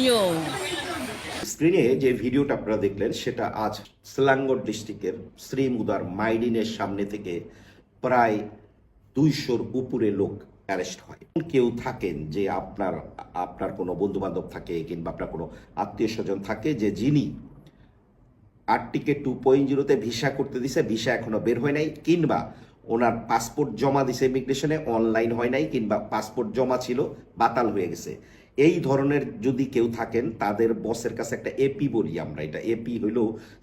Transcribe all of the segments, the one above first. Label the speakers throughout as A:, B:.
A: 有
B: স্ক্রিনে যে ভিডিওটা আপনারা দেখলেন, সেটা আজ সিলাঙ্গর ডিস্ট্রিক্টের শ্রীমুদার মাইডিনের সামনে থেকে প্রায় দুইশোর উপরে লোক অ্যারেস্ট হয়। কেউ থাকেন যে আপনার আপনার কোনো বন্ধু বান্ধব থাকে কিংবা আপনার কোনো আত্মীয় স্বজন থাকে যে যিনি আরটিকে টু পয়েন্ট জিরোতে ভিসা করতে দিছে, ভিসা এখনও বের হয় নাই, কিংবা ওনার পাসপোর্ট জমা দিছে ইমিগ্রেশনে, অনলাইন হয় নাই, কিংবা পাসপোর্ট জমা ছিল, বাতাল হয়ে গেছে। এই ধরনের যদি কেউ থাকেন, তাদের বসের কাছে একটা এপি বলি আমরা। এটা এপি হইল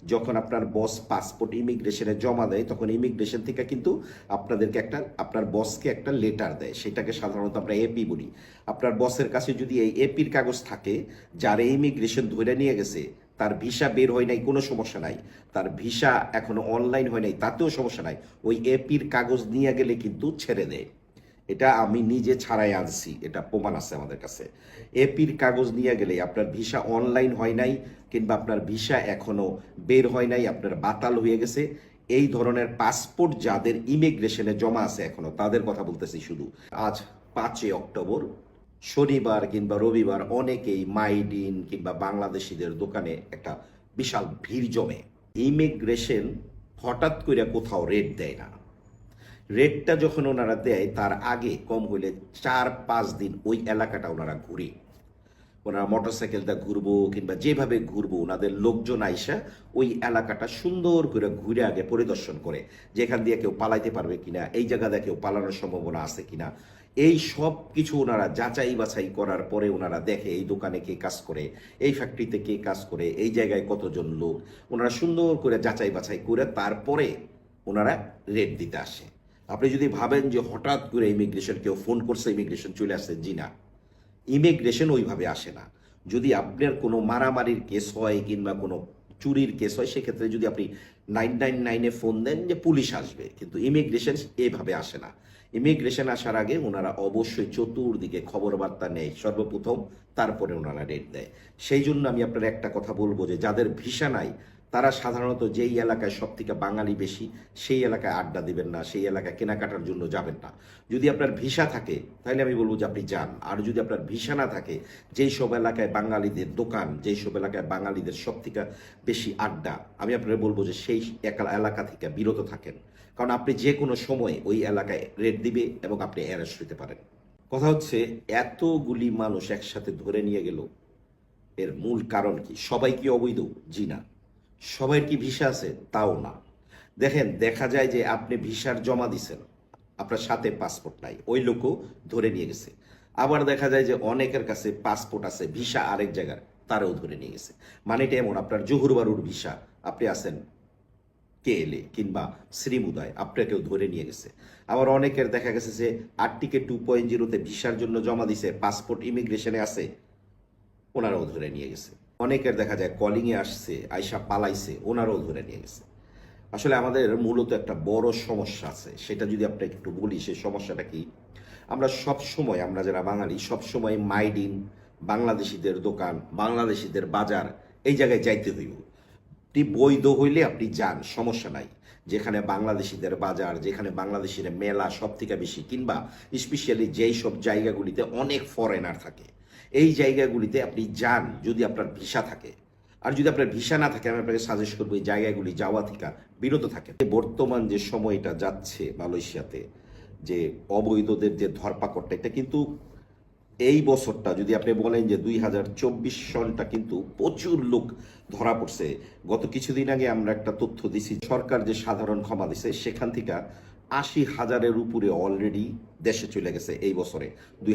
B: যখন আপনার বস পাসপোর্ট ইমিগ্রেশনে জমা দেয়, তখন ইমিগ্রেশন থেকে কিন্তু আপনাদেরকে একটা, আপনার বসকে একটা লেটার দেয়। সেটাকে সাধারণত আমরা এপি বলি। আপনার বসের কাছে যদি এই এপির কাগজ থাকে, যারা ইমিগ্রেশন ধরে নিয়ে গেছে, তার ভিসা বের হয় নাই, কোনো সমস্যা নাই। তার ভিসা এখনও অনলাইন হয় নাই, তাতেও সমস্যা নাই। ওই এপির কাগজ নিয়ে গেলে কিন্তু ছেড়ে দেয়। এটা আমি নিজে ছাড়াই আনছি, এটা প্রমাণ আছে আমাদের কাছে। এপির কাগজ নিয়ে গেলে আপনার ভিসা অনলাইন হয় নাই কিংবা আপনার ভিসা এখনও বের হয় নাই, আপনার বাতাল হয়ে গেছে, এই ধরনের পাসপোর্ট যাদের ইমিগ্রেশনে জমা আছে এখনও, তাদের কথা বলতেছি শুধু। আজ পাঁচই অক্টোবর, শনিবার কিংবা রবিবার অনেকেই মাইডিন কিংবা বাংলাদেশিদের দোকানে একটা বিশাল ভিড় জমে। ইমিগ্রেশন হঠাৎ করে কোথাও রেট দেয় না। রেটটা যখন ওনারা দেয়, তার আগে কম হইলে চার, পাঁচ দিন ওই এলাকাটা ওনারা ঘুরে। ওনারা মোটরসাইকেলটা ঘুরবো কিংবা যেভাবে ঘুরবো, ওনাদের লোকজন আইসা ওই এলাকাটা সুন্দর করে ঘুরে আগে পরিদর্শন করে, যেখান দিয়ে কেউ পালাইতে পারবে কিনা, এই জায়গা দিয়ে কেউ পালানোর সম্ভাবনা আছে কিনা। এই সব কিছু ওনারা যাচাই বাছাই করার পরে ওনারা দেখে এই দোকানে কে কাজ করে, এই ফ্যাক্টরিতে কে কাজ করে, এই জায়গায় কতজন লোক। ওনারা সুন্দর করে যাচাই বাছাই করে তারপরে ওনারা রেট দিতে আসে। আপনি যদি ভাবেন যে হঠাৎ করে ইমিগ্রেশন কেউ ফোন করছে ইমিগ্রেশন চলে আসছে, জি না। ইমিগ্রেশন ওইভাবে আসে না। যদি আপনার কোনো মারামারির কেস হয় কিংবা কোনো চুরির কেস হয়, সেক্ষেত্রে যদি আপনি নাইন নাইন নাইনে ফোন দেন যে পুলিশ আসবে। কিন্তু ইমিগ্রেশন এভাবে আসে না। ইমিগ্রেশন আসার আগে ওনারা অবশ্যই চতুর্দিকে খবর বার্তা নেয়, সর্বপ্রথম তারপরে ওনারা রেট দেয়। সেই জন্য আমি আপনার একটা কথা বলব যে, যাদের ভিসা নাই তারা সাধারণত যেই এলাকায় সব থেকে বাঙালি বেশি, সেই এলাকায় আড্ডা দিবেন না, সেই এলাকায় কেনাকাটার জন্য যাবেন না। যদি আপনার ভিসা থাকে, তাহলে আমি বলব যে আপনি যান। আর যদি আপনার ভিসা না থাকে, যেই সব এলাকায় বাঙালিদের দোকান, যেই সব এলাকায় বাঙালিদের সব থেকে বেশি আড্ডা, আমি আপনার বলব যে সেই এলাকা থেকে বিরত থাকেন। কারণ আপনি যে কোনো সময় ওই এলাকায় রেট দিবে এবং আপনি অ্যারেস্ট হতে পারেন। কথা হচ্ছে, এতগুলি মানুষ একসাথে ধরে নিয়ে গেল, এর মূল কারণ কি? সবাই কি অবৈধ? জি না। সবাই কি ভিসা আছে? তাও না। দেখেন, দেখা যায় যে আপনি ভিসার জমা দিছেন, আপনার সাথে পাসপোর্ট নাই, ওই লোকও ধরে নিয়ে গেছে। আবার দেখা যায় যে অনেকের কাছে পাসপোর্ট আছে, ভিসা আরেক জায়গার, তারাও ধরে নিয়ে গেছে। মানে এটা এমন, আপনার জহুর বারুর ভিসা, আপনি আছেন কে এলে কিংবা শ্রীমুদায়, আপনাকেও ধরে নিয়ে গেছে। আবার অনেকের দেখা গেছে যে আটটিকে টু পয়েন্ট জিরোতে ভিসার জন্য জমা দিছে পাসপোর্ট ইমিগ্রেশনে আছে, ওনারাও ধরে নিয়ে গেছে। অনেকের দেখা যায় কলিংয়ে আসছে আয়সা পালাইছে, ওনারাও ধরে নিয়ে গেছে। আসলে আমাদের মূলত একটা বড় সমস্যা আছে, সেটা যদি আপনাকে একটু বলি, সেই সমস্যাটা কি? আমরা সব সময় আমরা যারা বাঙালি সব সময় মাইডিন বাংলাদেশিদের দোকান, বাংলাদেশিদের বাজার, এই জায়গায় যাইতে হইব। আপনি বৈধ হইলে আপনি যান, সমস্যা নাই। যেখানে বাংলাদেশিদের বাজার, যেখানে বাংলাদেশের মেলা সব থেকে বেশি, কিংবা স্পেশালি যেই সব জায়গাগুলিতে অনেক ফরেনার থাকে। এই জায়গাগুলিতে আপনি যান যদি আপনার ভিসা থাকে। আর যদি আপনার ভিসা না থাকে, আমি আপনাকে সাজেস্ট করব এই জায়গাগুলি যাওয়া থেকে বিরত থাকে বর্তমান যে সময়টা যাচ্ছে মালয়েশিয়াতে, যে অবৈধদের যে ধরপাকড়টা, এটা কিন্তু এই বছরটা যদি আপনি বলেন যে দুই হাজার চব্বিশ সনটা কিন্তু প্রচুর লোক ধরা পড়ছে। গত কিছুদিন আগে আমরা একটা তথ্য দিছি, সরকার যে সাধারণ ক্ষমা দিছে, সেখান থেকে আশি হাজারের উপরে অলরেডি দেশে চলে গেছে এই বছরে। দুই